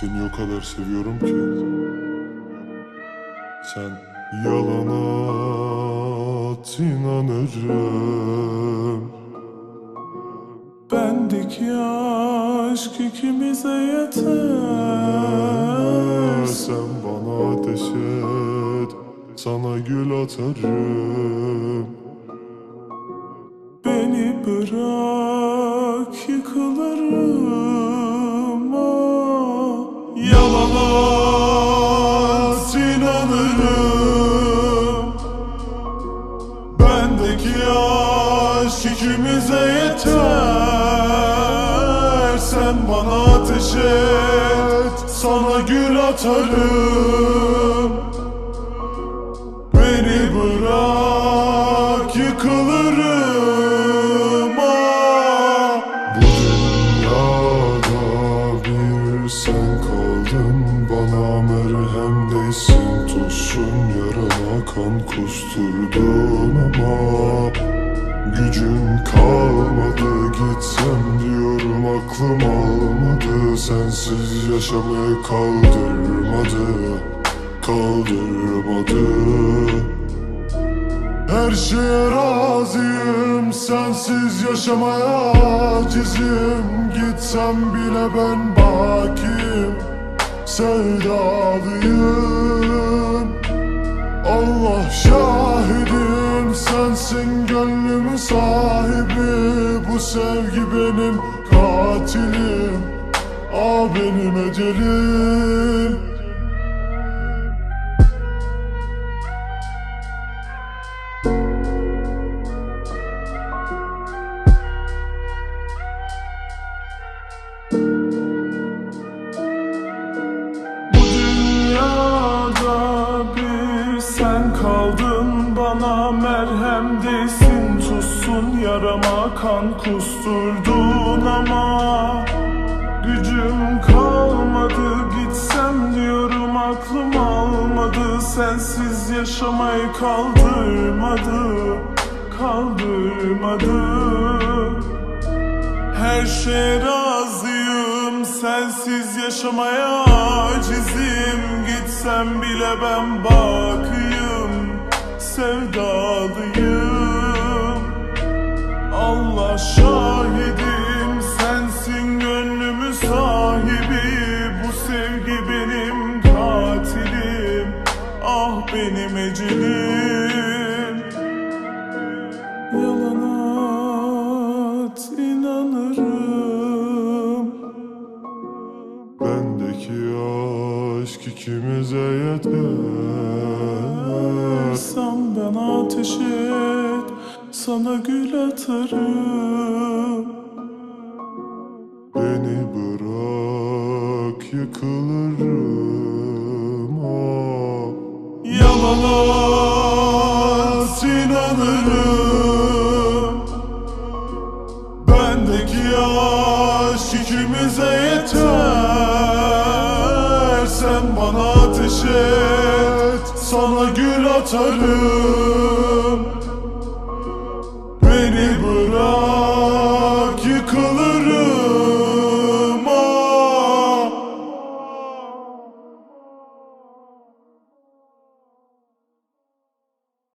Seni o kadar seviyorum ki. Sen yalana at inanırım Bendeki aşk ikimize yeter. Sen bana ateş et Sana gül atarım. Beni bırak yıkılırım inanırım Bendeki aşk ikimize yeter. Sen bana ateş et Sana gül atarım. Beni bırak yıkılırım sen kaldın Bana merhem değsin tuzsun Yarama kan kusturdun ama Gücüm kalmadı. Gitsem diyorum aklım almadı. Sensiz yaşamayı kaldırmadı Kaldırmadı her şeye razıyım Sensiz yaşamaya acizim. Gitsem bile ben bakiyim Sevdalıyım. Allah şahidim Sensin gönlümün sahibi. Bu sevgi benim katilim. Ah benim ecelim kaldın Bana merhem değsin tuzsun Yarama kan kusturdun ama Gücüm kalmadı gitsem diyorum aklım almadı Sensiz yaşamayı kaldırmadı Kaldırmadı. Her şeye razıyım Sensiz yaşamaya acizim Gitsem bile ben bakıyım Sevdalıyım. Allah şahidim Sensin gönlümün sahibi. Bu sevgi benim katilim. Ah benim ecelim Yalana at inanırım. Bendeki aşk ikimize yeter ateş et Sana gül atarım. Beni bırak yıkılırım. Ah. Yalana at inanırım Bendeki aşk ikimize yeter. Sen bana ateş et Sana gül atarım